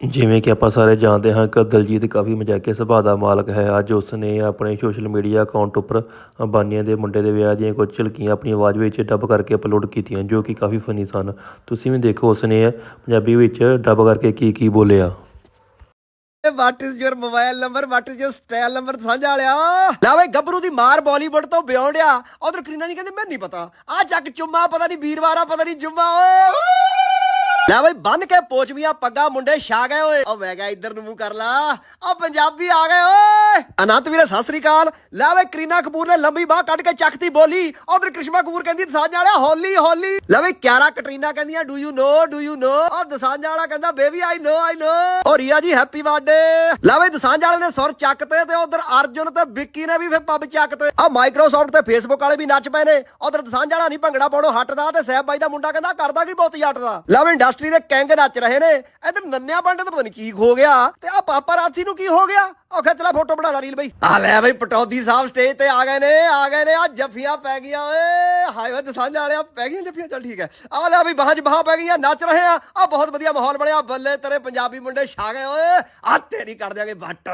ਜਿਵੇਂ ਕਿ ਆਪਾਂ ਸਾਰੇ ਜਾਣਦੇ ਹਾਂ ਕਿ ਦਲਜੀਤ ਕਾਫੀ ਮਜ਼ਾਕੀਆ ਸੁਭਾਅ ਦਾ ਮਾਲਕ ਹੈ। ਅੱਜ ਉਸ ਨੇ ਆਪਣੇ ਸੋਸ਼ਲ ਮੀਡੀਆ ਅਕਾਊਂਟ ਉੱਪਰ ਅੰਬਾਨੀਆਂ ਦੇ ਮੁੰਡੇ ਦੇ ਵਿਆਹ ਦੀਆਂ ਕੁਝ ਝਲਕੀਆਂ ਆਪਣੀ ਆਵਾਜ਼ ਵਿੱਚ ਡੱਬ ਕਰਕੇ ਅਪਲੋਡ ਕੀਤੀਆਂ, ਜੋ ਕਿ ਕਾਫੀ ਫਨੀ ਸਨ। ਤੁਸੀਂ ਵੀ ਦੇਖੋ ਉਸ ਨੇ ਪੰਜਾਬੀ ਵਿੱਚ ਡੱਬ ਕਰਕੇ ਕੀ ਕੀ ਬੋਲਿਆ। What is your mobile number what is your style number ਸਾਂਝਾ ਵਾਲਿਆ ਲੈ ਵੇ ਗੱਭਰੂ ਦੀ ਮਾਰ ਬਾਲੀਵੁੱਡ ਤੋਂ ਬਿਯੋਂਡ ਉਧਰ ਕਰੀਨਾ ਜੀ ਕਹਿੰਦੇ, ਮੈਨੂੰ ਨਹੀਂ ਪਤਾ। ਆ ਚੱਕ ਚੁੰਮਾ, ਪਤਾ ਨਹੀਂ ਵੀਰਵਾਰ ਆ, ਪਤਾ ਨਹੀਂ ਜੁੰਮਾ, ਓਏ। ਲੈ ਬਈ ਬੰਨ ਕੇ ਪੋਚਵੀਆਂ ਪੱਗਾ, ਮੁੰਡੇ ਛਾ ਗਏ ਓਏ। ਉਹ ਮੈਂ ਕਿਹਾ ਇੱਧਰ ਨੂੰ ਮੂੰਹ ਕਰ ਲਾ। ਓ ਪੰਜਾਬੀ ਆ ਗਏ ਓਏ। ਅਨੰਤ ਵੀਰੇ, ਸਤਿ ਸ੍ਰੀ ਅਕਾਲ। ਲੈ ਬਈ, ਕਰੀਨਾ ਕਪੂਰ ਨੇ ਲੰਬੀ ਬਾਹ ਕੱਢ ਕੇ ਚੱਕਤੀ ਬੋਲੀ। ਉਧਰ ਕ੍ਰਿਸ਼ਮਾ ਕਪੂਰ ਕਹਿੰਦੀ, ਦਸਾਂਝਾ ਵਾਲਿਆ, ਹੌਲੀ ਹੌਲੀ। ਲੈ ਬਈ, ਕਿਆਰਾ ਕਟਰੀਨਾ ਕਹਿੰਦੀਆਂ do you know do you know ਓ ਦਸਾਂਝਾ ਵਾਲਾ ਕਹਿੰਦਾ ਬੇਬੀ ਆਈ ਨੋ ਆਈ ਨੋ ਓ ਰੀਆ ਜੀ ਹੈਪੀ ਬਰਥਡੇ ਲੈ ਬਈ, ਦਸਾਂਝਾ ਵਾਲੇ ਨੇ ਸੁਰ ਚੱਕਤੇ ਤੇ ਉਧਰ ਅਰਜੁਨ ਤੇ ਵਿੱਕੀ ਨੇ ਵੀ ਫੇ ਪੱਬ ਚੱਕਤੇ ਆ ਮਾਈਕਰੋਸਾਫਟ ਤੇ ਫੇਸਬੁੱਕ ਵਾਲੇ ਵੀ ਨੱਚ ਪਏ ਨੇ। ਉਧਰ ਦਸਾਂਝਾ ਵਾਲਾ ਨਹੀਂ ਭੰਗੜਾ ਪਾਉਣੋਂ ਹਟਦਾ ਤੇ ਸਹਿਬ ਬਾਈ ਦਾ ਮੁੰਡਾ ਕਹਿੰਦਾ, ਕਰਦਾ ਕੀ ਬਹੁਤ ਜੱਟ ਦਾ? ਲੈ ਬਈ ਇੰਡਸਟਰੀ ਦੇ ਕੈਂਗ ਨੱਚ ਰਹੇ ਨੇ। ਇਧਰ ਨੰਨਿਆ ਪੰਡ ਪਤਾ ਨਹੀਂ ਕੀ ਹੋ ਗਿਆ। ਤੇ ਆ ਪਾਪਾ ਨੂੰ ਕੀ ਹੋ ਗਿਆ? ਉਹ ਖਿੱਚ ਫੋਟੋ ਬਣਾ ਲਾ ਰੀਲ ਬਈ। ਆ ਲੈ ਬਈ, ਪਟੌਦੀ ਸਾਹਿਬ ਸਟੇਜ ਤੇ ਆ ਗਏ ਨੇ, ਆ ਗਏ ਨੇ ਆ ਜੱਫੀਆਂ ਪੈ ਗਈਆਂ, ਓਏ। ਹਾਏ ਓਏ ਦਸਾਂਝਾ ਵਾਲਿਆ ਪੈ ਗਈਆਂ ਜੱਫੀਆਂ, ਚੱਲ ਠੀਕ ਹੈ। ਆ ਲੈ ਬਈ, ਬਾਹਾਂ 'ਚ ਬਾਹਾਂ ਪੈ ਗਈਆਂ, ਨੱਚ ਰਹੇ ਆ। ਆ ਬਹੁਤ ਵਧੀਆ ਮਾਹੌਲ ਬਣਿਆ, ਬੱਲੇ ਤੇਰੇ ਪੰਜਾਬੀ ਮੁੰਡੇ ਛਾ ਗਏ, ਓਏ। ਆ ਤੇਰੀ ਕਰ ਦਿਆਂਗੇ ਵੱਟ।